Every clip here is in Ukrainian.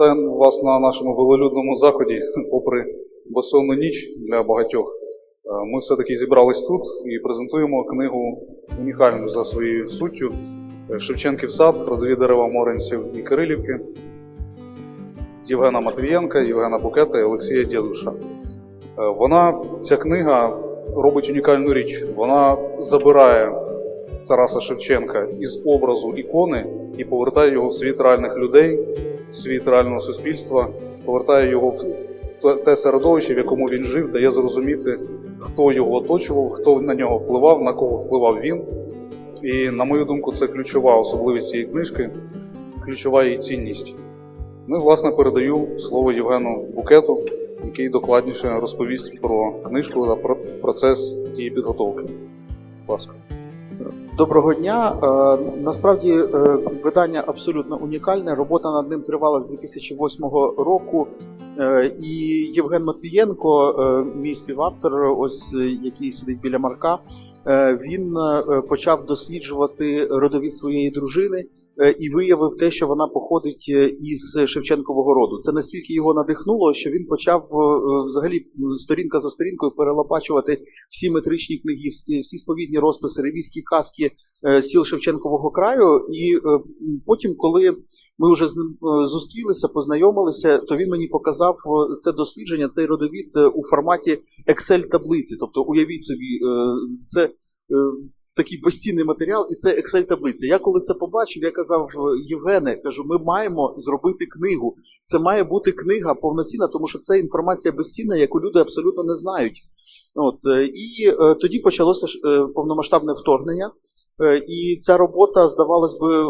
Вітаю вас на нашому велолюдному заході. Попри безсонну ніч для багатьох, Е, ми все-таки зібрались тут і презентуємо книгу унікальну за своєю суттю Е, Шевченків сад, родові дерева Моренців і Кирилівки Євгена Матвієнка, Євгена Букета і Олексія Дєдуша. Е, Вона, ця книга, робить унікальну річ. Вона забирає Тараса Шевченка із образу ікони і повертає його в світ реальних людей, світ реального суспільства, повертає його в те- середовище, в якому він жив, дає зрозуміти, хто його оточував, хто на нього впливав, на кого впливав він. І, на мою думку, це ключова особливість цієї книжки, ключова її цінність. Ну і, власне, передаю слово Євгену Букету, який докладніше розповість про книжку та про процес її підготовки. Будь ласка. Доброго дня. Е, Насправді е, видання абсолютно унікальне. Робота над ним тривала з 2008 року. Е, І Євген Матвієнко, мій співавтор, ось який сидить біля Марка, він почав досліджувати родовід своєї дружини. Е, І виявив те, що вона походить е, із Шевченкового роду. Це настільки його надихнуло, що він почав е, взагалі сторінка за сторінкою перелопачувати всі метричні книги, всі сповідні розписи, ревізькі казки сіл Шевченкового краю. І потім, коли ми вже з ним зустрілися, познайомилися, то він мені показав це дослідження, цей родовід у форматі Excel-таблиці. Тобто, уявіть собі, це. Такий безцінний матеріал, і це Excel-таблиця. Я коли це побачив, я казав «Е, Євгене, кажу, ми маємо зробити книгу. Це має бути книга повноцінна, тому що це інформація безцінна, яку люди абсолютно не знають. От е, і е, тоді почалося повномасштабне вторгнення. І ця робота, здавалось би,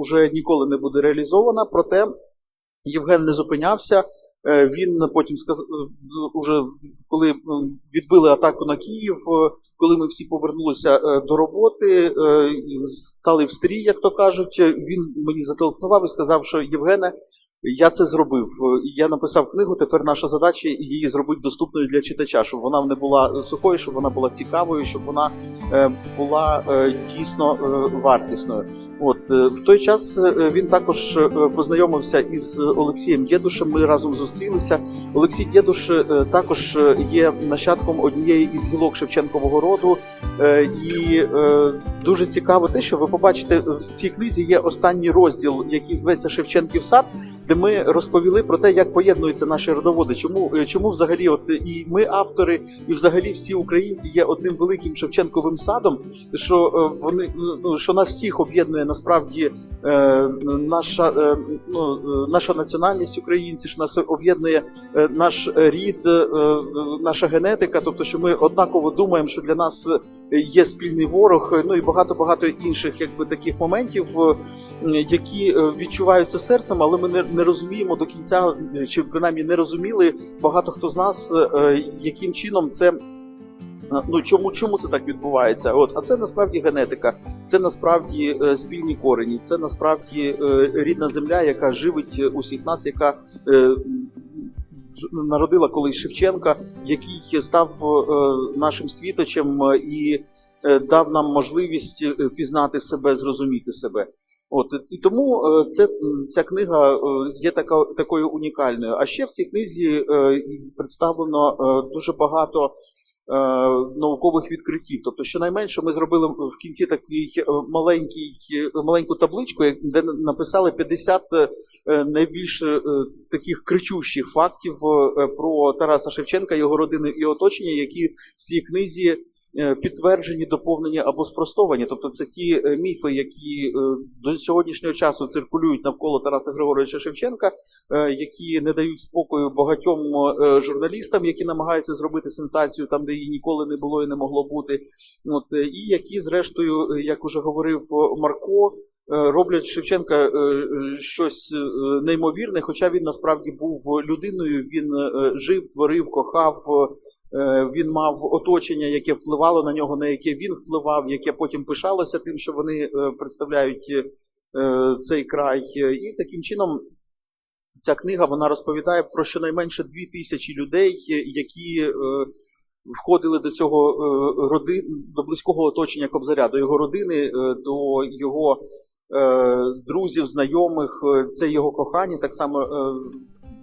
вже ніколи не буде реалізована. Проте Євген не зупинявся. Він потім сказав, уже коли відбили атаку на Київ, коли ми всі повернулися е, до роботи, е, стали в стрій, як то кажуть. Він мені зателефонував і сказав, що Євгене, я це зробив. Я написав книгу. Тепер наша задача її зробити доступною для читача, щоб вона не була сухою, щоб вона була цікавою, щоб вона е, була дійсно вартісною. От е, в той час е, він також е, познайомився із Олексієм Дєдушем. Ми разом зустрілися. Олексій Дєдуш е, також е, є нащадком однієї із гілок Шевченкового роду. Е, І е, дуже цікаво те, що ви побачите в цій книзі є останній розділ, який зветься Шевченків сад, де ми розповіли про те, як поєднуються наші родоводи. Чому е, чому взагалі, от і ми, автори, і взагалі всі українці є одним великим Шевченковим садом, що е, вони ну що нас всіх об'єднує насправді е, наша, е, ну, е, наша національність українців, що нас об'єднує наш рід, наша генетика, тобто, що ми однаково думаємо, що для нас є спільний ворог, ну і багато багато інших, якби таких моментів, які відчуваються серцем, але ми не, не розуміємо до кінця, чи принаймні не розуміли багато хто з нас, яким чином це. Ну чому чому це так відбувається? От а це насправді генетика, це насправді е, спільні корені, це насправді е, рідна земля, яка живить е, усіх нас, яка е, народила колись Шевченка, який став е, нашим світочем е, і е, дав нам можливість е, пізнати себе, зрозуміти себе. От і тому е, це ця книга е, є така такою унікальною. А ще в цій книзі е, представлено е, дуже багато е, наукових відкриттів. Тобто, щонайменше ми зробили в кінці такий е, маленький, е, маленьку табличку, де написали 50 е, найбільш е, таких кричущих фактів е, про Тараса Шевченка, його родину і оточення, які в цій книзі. Е, Підтверджені, доповнені або спростовані, тобто це ті е, міфи, які е, до сьогоднішнього часу циркулюють навколо Тараса Григоровича Шевченка, які не дають спокою багатьом журналістам, які намагаються зробити сенсацію там, де її ніколи не було і не могло бути. От і які, зрештою, як уже говорив Марко. Роблять Шевченка щось неймовірне, хоча він насправді був людиною. Він жив, творив, кохав. Е, Він мав оточення, яке впливало на нього, на яке він впливав, яке потім пишалося тим, що вони е, представляють е, цей край. І таким чином ця книга вона розповідає про щонайменше дві тисячі людей, які входили до цього роди, до близького оточення Кобзаря, до його родини, до його друзів, знайомих. Це його кохання, так само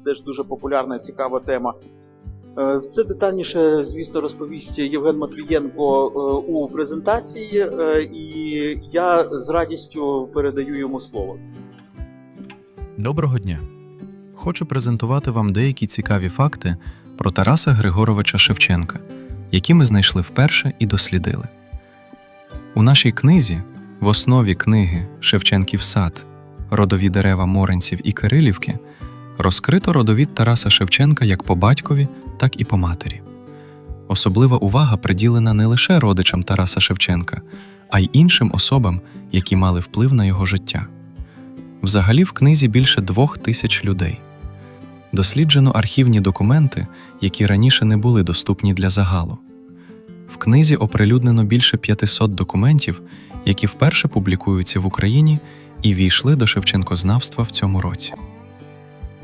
теж дуже популярна, і цікава тема. Е, Це детальніше, звісно, розповість Євген Матвієнко е, у презентації, е, і я з радістю передаю йому слово. Доброго дня! Хочу презентувати вам деякі цікаві факти про Тараса Григоровича Шевченка, які ми знайшли вперше і дослідили. У нашій книзі, в основі книги Шевченків сад, родові дерева Моренців і Кирилівки, розкрито родовід Тараса Шевченка як по батькові, так і по матері. Особлива увага приділена не лише родичам Тараса Шевченка, а й іншим особам, які мали вплив на його життя. Взагалі в книзі більше двох тисяч людей. Досліджено архівні документи, які раніше не були доступні для загалу. В книзі оприлюднено більше 500 документів, які вперше публікуються в Україні і війшли до Шевченкознавства в цьому році.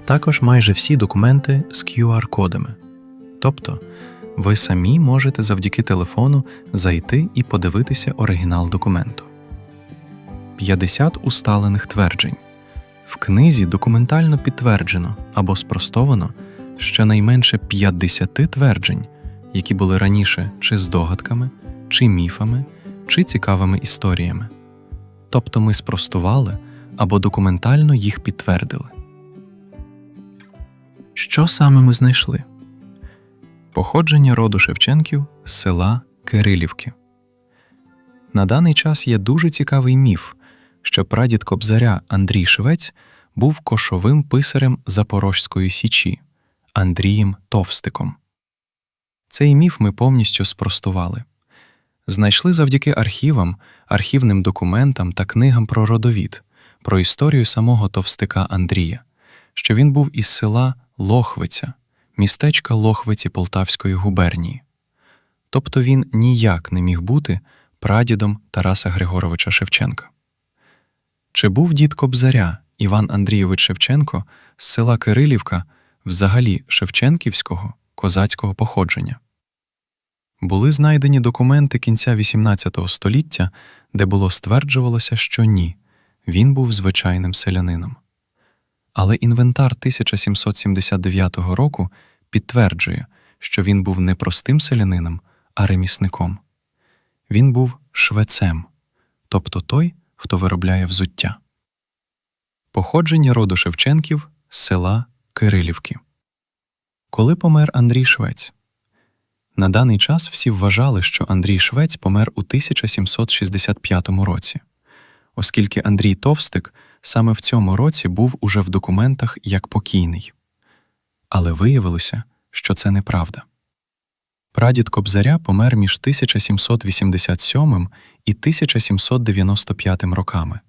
Також майже всі документи з QR-кодами. Тобто, ви самі можете завдяки телефону зайти і подивитися оригінал документу. 50 усталених тверджень. В книзі документально підтверджено або спростовано щонайменше 50 тверджень, які були раніше чи здогадками, чи міфами, чи цікавими історіями. Тобто ми спростували або документально їх підтвердили. Що саме ми знайшли? Походження роду Шевченків з села Кирилівки. На даний час є дуже цікавий міф, що прадід Кобзаря Андрій Швець був кошовим писарем Запорозької січі Андрієм Товстиком. Цей міф ми повністю спростували. Знайшли завдяки архівам, архівним документам та книгам про родовід, про історію самого Товстика Андрія, що він був із села Лохвиця, містечка Лохвиці Полтавської губернії. Тобто він ніяк не міг бути прадідом Тараса Григоровича Шевченка. Чи був дід Кобзаря Іван Андрійович Шевченко з села Кирилівка взагалі Шевченківського козацького походження? Були знайдені документи кінця XVIII століття, де було стверджувалося, що ні, він був звичайним селянином. Але інвентар 1779 року підтверджує, що він був не простим селянином, а ремісником. Він був швецем, тобто той, хто виробляє взуття. Походження роду Шевченків з села Кирилівки. Коли помер Андрій Швець? На даний час всі вважали, що Андрій Швець помер у 1765 році, оскільки Андрій Товстик саме в цьому році був уже в документах як покійний. Але виявилося, що це неправда. Прадід Кобзаря помер між 1787 і 1795 роками.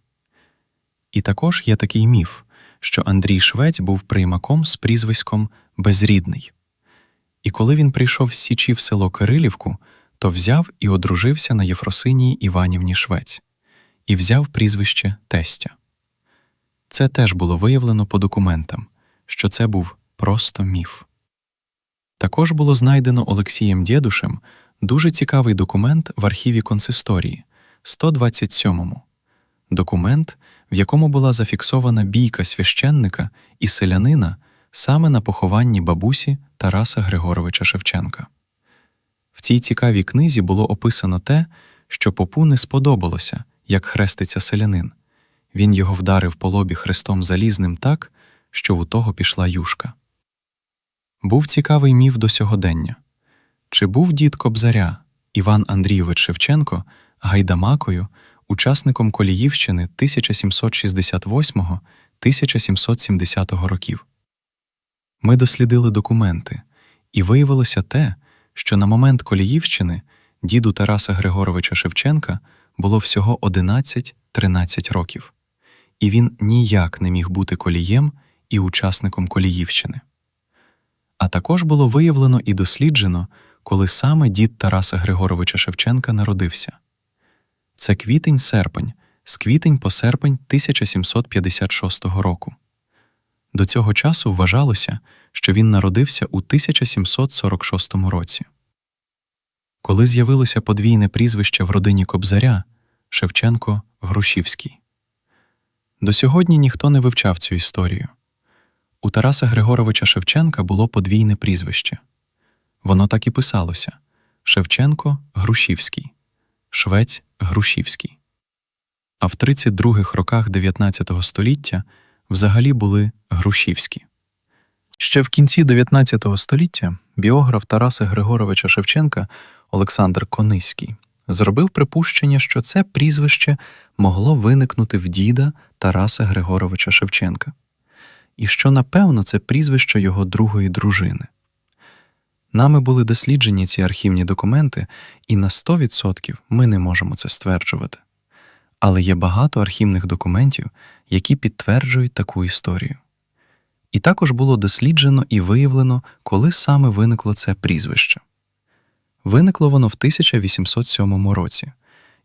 І також є такий міф, що Андрій Швець був приймаком з прізвиськом Безрідний. І коли він прийшов з Січі в село Кирилівку, то взяв і одружився на Єфросинії Іванівні Швець і взяв прізвище Тестя. Це теж було виявлено по документам, що це був просто міф. Також було знайдено Олексієм Дєдушем дуже цікавий документ в архіві консисторії 127-му. Документ, в якому була зафіксована бійка священника і селянина саме на похованні бабусі Тараса Григоровича Шевченка. В цій цікавій книзі було описано те, що попу не сподобалося, як хреститься селянин. Він його вдарив по лобі хрестом залізним так, що у того пішла юшка. Був цікавий міф до сьогодення. Чи був дід Кобзаря Іван Андрійович Шевченко гайдамакою, учасником Коліївщини 1768-1770 років? Ми дослідили документи, і виявилося те, що на момент Коліївщини діду Тараса Григоровича Шевченка було всього 11-13 років, і він ніяк не міг бути колієм і учасником Коліївщини. А також було виявлено і досліджено, коли саме дід Тараса Григоровича Шевченка народився. Це квітень-серпень, з квітень по серпень 1756 року. До цього часу вважалося, що він народився у 1746 році. Коли з'явилося подвійне прізвище в родині Кобзаря Шевченко Грушівський. До сьогодні ніхто не вивчав цю історію. У Тараса Григоровича Шевченка було подвійне прізвище. Воно так і писалося: Шевченко Грушівський, Швець Грушівський. А в 32-х роках 19 століття взагалі були Грушівські. Ще в кінці 19 століття біограф Тараса Григоровича Шевченка Олександр Кониський зробив припущення, що це прізвище могло виникнути в діда Тараса Григоровича Шевченка, і що, напевно, це прізвище його другої дружини. Нами були досліджені ці архівні документи, і на 100% ми не можемо це стверджувати. Але є багато архівних документів, які підтверджують таку історію. І також було досліджено і виявлено, коли саме виникло це прізвище. Виникло воно в 1807 році,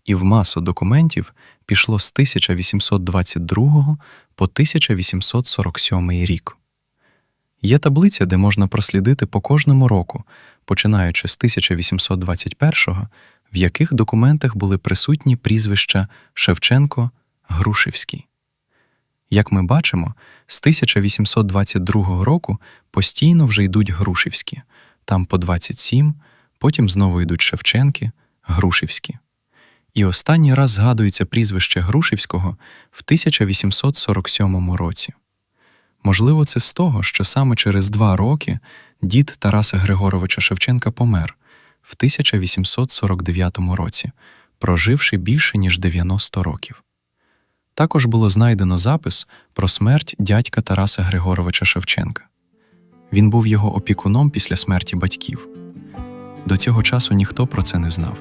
і в масу документів пішло з 1822 по 1847 рік. Є таблиця, де можна прослідити по кожному року, починаючи з 1821, в яких документах були присутні прізвища Шевченко Грушевський. Як ми бачимо, з 1822 року постійно вже йдуть Грушівські, там по 27, потім знову йдуть Шевченки, Грушівські. І останній раз згадується прізвище Грушівського в 1847 році. Можливо, це з того, що саме через два роки дід Тараса Григоровича Шевченка помер в 1849 році, проживши більше ніж 90 років. Також було знайдено запис про смерть дядька Тараса Григоровича Шевченка. Він був його опікуном після смерті батьків. До цього часу ніхто про це не знав.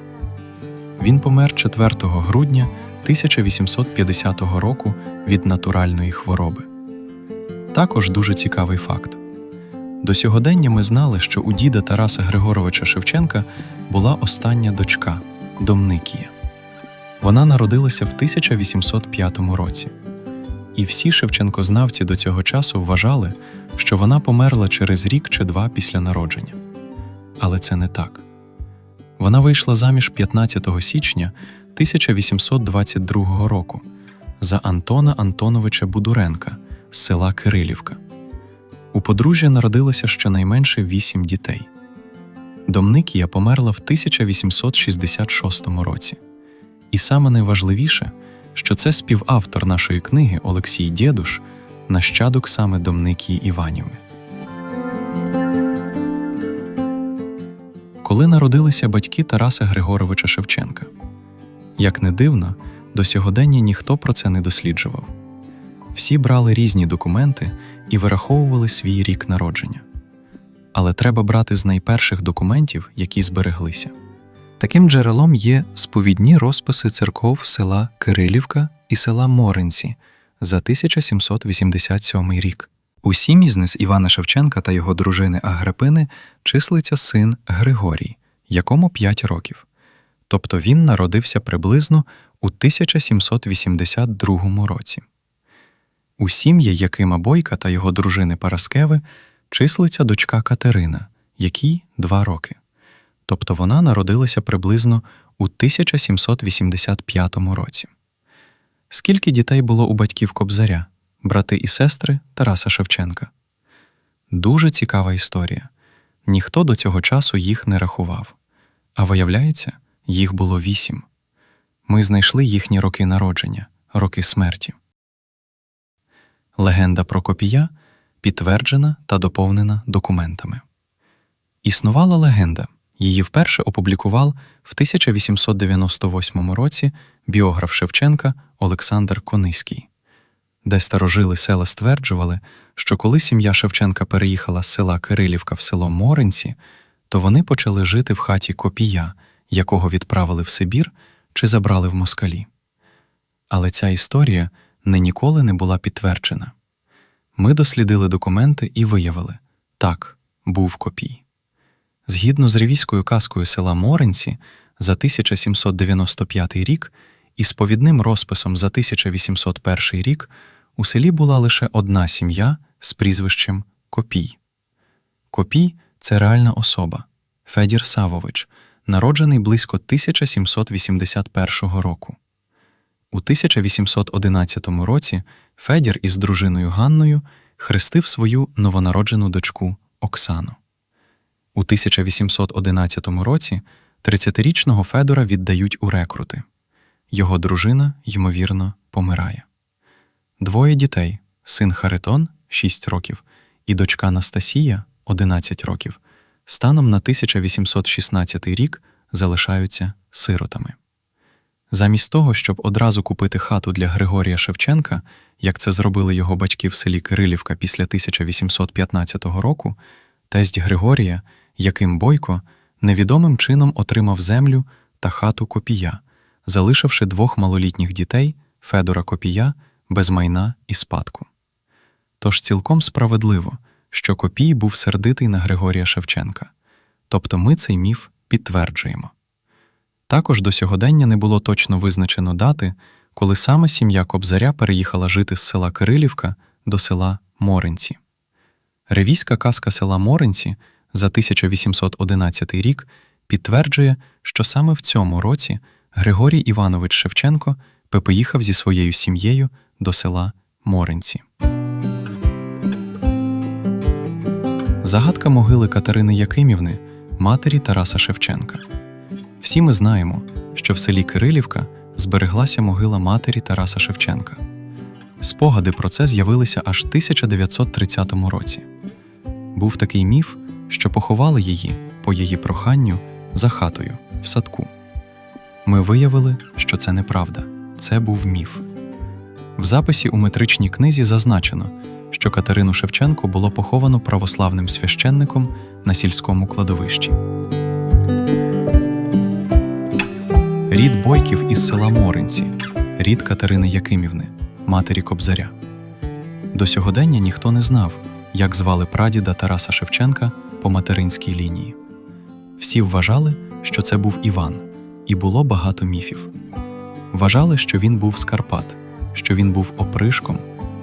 Він помер 4 грудня 1850 року від натуральної хвороби. Також дуже цікавий факт. До сьогодення ми знали, що у діда Тараса Григоровича Шевченка була остання дочка Домникія. Вона народилася в 1805 році. І всі шевченкознавці до цього часу вважали, що вона померла через рік чи два після народження. Але це не так. Вона вийшла заміж 15 січня 1822 року за Антона Антоновича Будуренка з села Кирилівка. У подружжя народилося щонайменше вісім дітей. Домникія померла в 1866 році. І саме найважливіше, що це співавтор нашої книги Олексій Дєдуш, нащадок саме Домникії Іванівни. Коли народилися батьки Тараса Григоровича Шевченка. Як не дивно, до сьогодення ніхто про це не досліджував. Всі брали різні документи і вираховували свій рік народження. Але треба брати з найперших документів, які збереглися. Таким джерелом є сповідні розписи церков села Кирилівка і села Моринці за 1787 рік. У сім'ї Івана Шевченка та його дружини Агрипини числиться син Григорій, якому 5 років. Тобто він народився приблизно у 1782 році. У сім'ї Якима Бойка та його дружини Параскеви числиться дочка Катерина, якій 2 роки тобто вона народилася приблизно у 1785 році. Скільки дітей було у батьків Кобзаря, брати і сестри Тараса Шевченка? Дуже цікава історія. Ніхто до цього часу їх не рахував. А виявляється, їх було вісім. Ми знайшли їхні роки народження, роки смерті. Легенда про Копія підтверджена та доповнена документами. Існувала легенда. Її вперше опублікував в 1898 році біограф Шевченка Олександр Кониський, де старожили села стверджували, що коли сім'я Шевченка переїхала з села Кирилівка в село Моринці, то вони почали жити в хаті Копія, якого відправили в Сибір чи забрали в москалі. Але ця історія не ніколи не була підтверджена. Ми дослідили документи і виявили так, був Копій. Згідно з ревізькою казкою села Моринці за 1795 рік і сповідним розписом за 1801 рік у селі була лише одна сім'я з прізвищем Копій. Копій це реальна особа Федір Савович, народжений близько 1781 року. У 1811 році Федір із дружиною Ганною хрестив свою новонароджену дочку Оксану. У 1811 році 30-річного Федора віддають у рекрути. Його дружина, ймовірно, помирає. Двоє дітей син Харитон 6 років і дочка Анастасія 11 років, станом на 1816 рік залишаються сиротами. Замість того, щоб одразу купити хату для Григорія Шевченка, як це зробили його батьки в селі Кирилівка після 1815 року, тесть Григорія, Яким Бойко, невідомим чином отримав землю та хату Копія, залишивши двох малолітніх дітей Федора Копія без майна і спадку. Тож цілком справедливо, що Копій був сердитий на Григорія Шевченка, тобто ми цей міф підтверджуємо. Також до сьогодення не було точно визначено дати, коли саме сім'я Кобзаря переїхала жити з села Кирилівка до села Моринці. Ревійська казка села Моринці за 1811 рік підтверджує, що саме в цьому році Григорій Іванович Шевченко поїхав зі своєю сім'єю до села Моринці. Загадка могили Катерини Якимівни, матері Тараса Шевченка. Всі ми знаємо, що в селі Кирилівка збереглася могила матері Тараса Шевченка. Спогади про це з'явилися аж в 1930 році. Був такий міф, що поховали її по її проханню за хатою в садку. Ми виявили, що це неправда, це був міф. В записі у метричній книзі зазначено, що Катерину Шевченко було поховано православним священником на сільському кладовищі. Рід Бойків із села Моринці, рід Катерини Якимівни, матері Кобзаря. До сьогодення ніхто не знав, як звали прадіда Тараса Шевченка по материнській лінії. Всі вважали, що це був Іван, і було багато міфів. Вважали, що він був з Карпат, що він був опришком,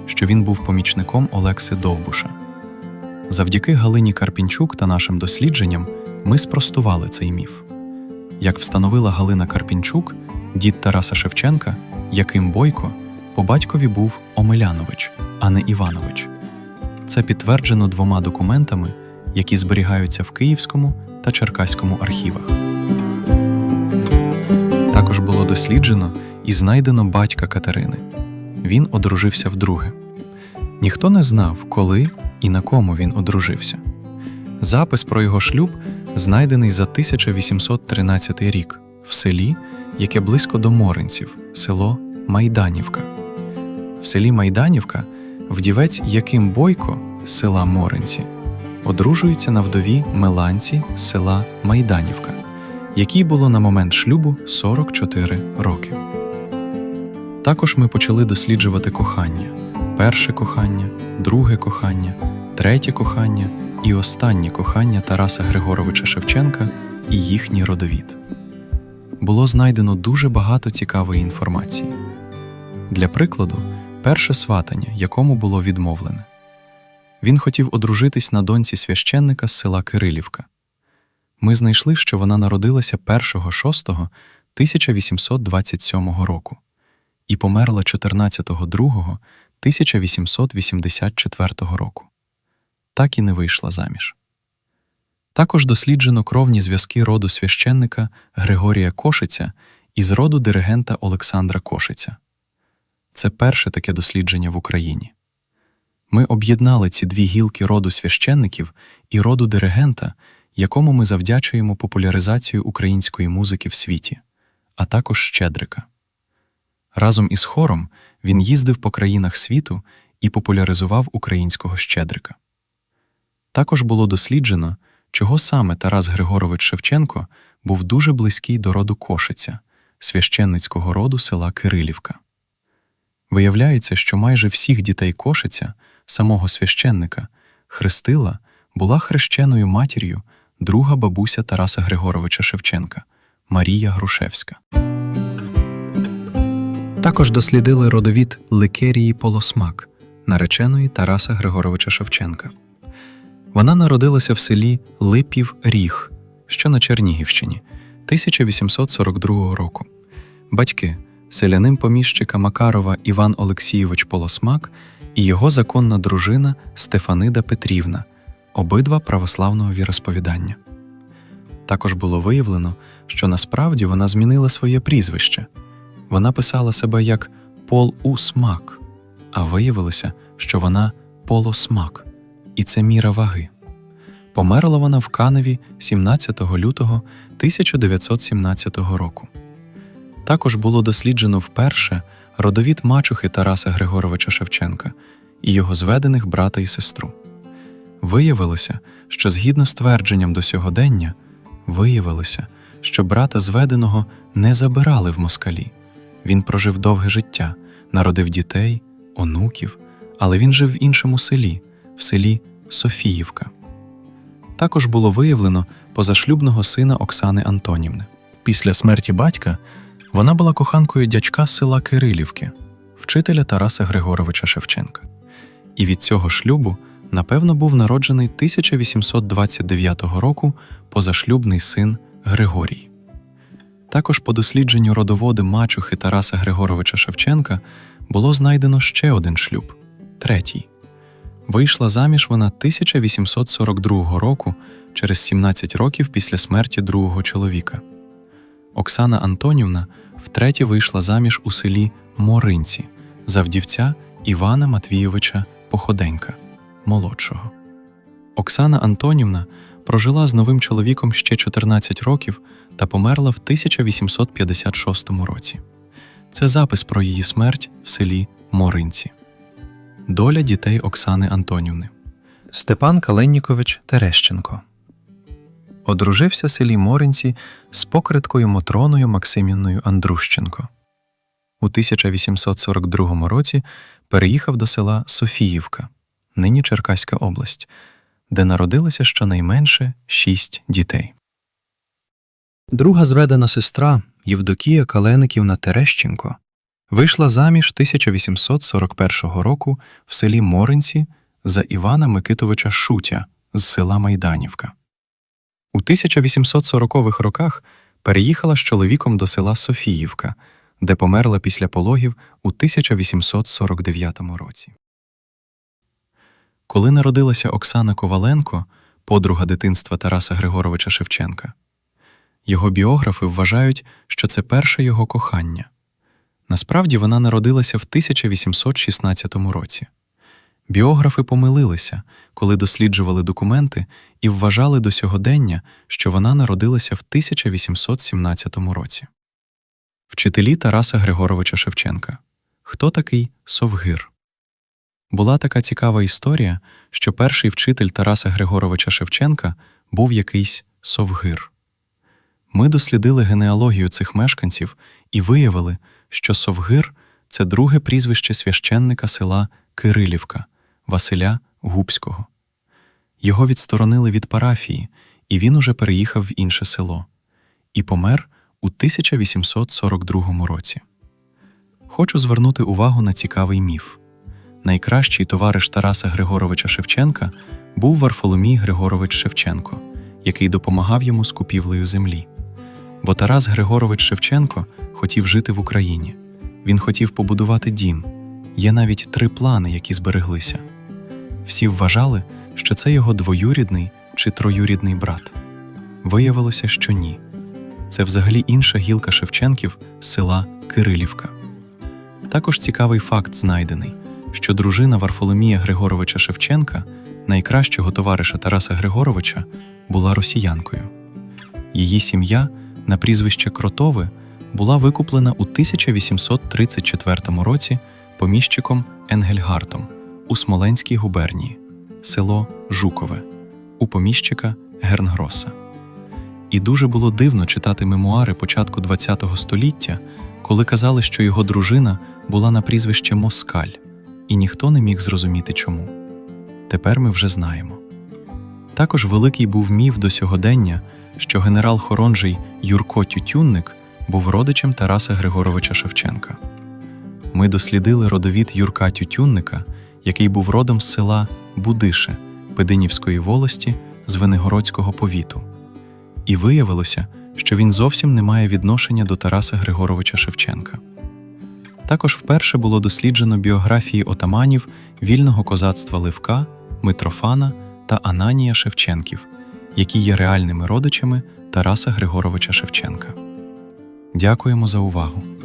що він був помічником Олекси Довбуша. Завдяки Галині Карпінчук та нашим дослідженням ми спростували цей міф. Як встановила Галина Карпінчук, дід Тараса Шевченка, Яким Бойко, по батькові був Омелянович, а не Іванович. Це підтверджено двома документами, які зберігаються в Київському та Черкаському архівах. Також було досліджено і знайдено батька Катерини. Він одружився вдруге. Ніхто не знав, коли і на кому він одружився. Запис про його шлюб знайдений за 1813 рік в селі, яке близько до Моринців, село Майданівка. В селі Майданівка вдівець Яким Бойко з села Моринці одружується на вдові Меланці з села Майданівка, якій було на момент шлюбу 44 роки. Також ми почали досліджувати кохання: перше кохання, друге кохання, третє кохання і останнє кохання Тараса Григоровича Шевченка і їхній родовід. Було знайдено дуже багато цікавої інформації. Для прикладу, перше сватання, якому було відмовлене. Він хотів одружитись на доньці священника з села Кирилівка. Ми знайшли, що вона народилася 1.6.1827 року і померла 14.02.1884 року. Так і не вийшла заміж. Також досліджено кровні зв'язки роду священника Григорія Кошиця із роду диригента Олександра Кошиця. Це перше таке дослідження в Україні. Ми об'єднали ці дві гілки роду священників і роду диригента, якому ми завдячуємо популяризацію української музики в світі, а також Щедрика. Разом із хором він їздив по країнах світу і популяризував українського Щедрика. Також було досліджено, чого саме Тарас Григорович Шевченко був дуже близький до роду Кошиця, священницького роду села Кирилівка. Виявляється, що майже всіх дітей Кошиця, самого священника, хрестила була хрещеною матір'ю друга бабуся Тараса Григоровича Шевченка Марія Грушевська. Також дослідили родовід Ликерії Полосмак, нареченої Тараса Григоровича Шевченка. Вона народилася в селі Липів Ріг, що на Чернігівщині, 1842 року. Батьки селянин поміщика Макарова Іван Олексійович Полосмак і його законна дружина Стефанида Петрівна, обидва православного віросповідання. Також було виявлено, що насправді вона змінила своє прізвище. Вона писала себе як Пол Усмак, а виявилося, що вона Полосмак, і це міра ваги. Померла вона в Каневі 17 лютого 1917 року. Також було досліджено вперше родовід мачухи Тараса Григоровича Шевченка і його зведених брата і сестру. Виявилося, що згідно з твердженням до сьогодення, виявилося, що брата зведеного не забирали в москалі. Він прожив довге життя, народив дітей, онуків, але він жив в іншому селі, в селі Софіївка. Також було виявлено позашлюбного сина Оксани Антонівни. Після смерті батька вона була коханкою дячка з села Кирилівки, вчителя Тараса Григоровича Шевченка. І від цього шлюбу, напевно, був народжений 1829 року позашлюбний син Григорій. Також по дослідженню родоводи мачухи Тараса Григоровича Шевченка було знайдено ще один шлюб третій. Вийшла заміж вона 1842 року через 17 років після смерті другого чоловіка. Оксана Антонівна втретє вийшла заміж у селі Моринці за вдівця Івана Матвійовича Походенька, молодшого. Оксана Антонівна прожила з новим чоловіком ще 14 років та померла в 1856 році. Це запис про її смерть в селі Моринці. Доля дітей Оксани Антонівни. Степан Каленнікович Терещенко. Одружився в селі Моринці з покриткою Мотроною Максимівною Андрущенко. У 1842 році переїхав до села Софіївка, нині Черкаська область, де народилося щонайменше шість дітей. Друга зведена сестра Євдокія Калениківна Терещенко вийшла заміж 1841 року в селі Моринці за Івана Микитовича Шутя з села Майданівка. У 1840-х роках переїхала з чоловіком до села Софіївка, де померла після пологів у 1849 році. Коли народилася Оксана Коваленко, подруга дитинства Тараса Григоровича Шевченка, його біографи вважають, що це перше його кохання. Насправді вона народилася в 1816 році. Біографи помилилися, коли досліджували документи і вважали до сьогодення, що вона народилася в 1817 році. Вчителі Тараса Григоровича Шевченка. Хто такий Совгир? Була така цікава історія, що перший вчитель Тараса Григоровича Шевченка був якийсь Совгир. Ми дослідили генеалогію цих мешканців і виявили, що Совгир це друге прізвище священника села Кирилівка Василя Губського. Його відсторонили від парафії, і він уже переїхав в інше село і помер у 1842 році. Хочу звернути увагу на цікавий міф. Найкращий товариш Тараса Григоровича Шевченка був Варфоломій Григорович Шевченко, який допомагав йому з купівлею землі. Бо Тарас Григорович Шевченко хотів жити в Україні. Він хотів побудувати дім. Є навіть три плани, які збереглися. Всі вважали, що це його двоюрідний чи троюрідний брат. Виявилося, що ні. Це взагалі інша гілка Шевченків села Кирилівка. Також цікавий факт знайдений, що дружина Варфоломія Григоровича Шевченка, найкращого товариша Тараса Григоровича, була росіянкою. Її сім'я на прізвище Кротове була викуплена у 1834 році поміщиком Енгельгартом у Смоленській губернії, село Жукове, у поміщика Гернгроса. І дуже було дивно читати мемуари початку ХХ століття, коли казали, що його дружина була на прізвище Москаль, і ніхто не міг зрозуміти чому. Тепер ми вже знаємо. Також великий був міф до сьогодення, що генерал Хоронжий Юрко Тютюнник був родичем Тараса Григоровича Шевченка. Ми дослідили родовід Юрка Тютюнника, який був родом з села Будише Пединівської волості з Венегородського повіту. І виявилося, що він зовсім не має відношення до Тараса Григоровича Шевченка. Також вперше було досліджено біографії отаманів вільного козацтва Левка, Митрофана та Ананія Шевченків, які є реальними родичами Тараса Григоровича Шевченка. Дякуємо за увагу!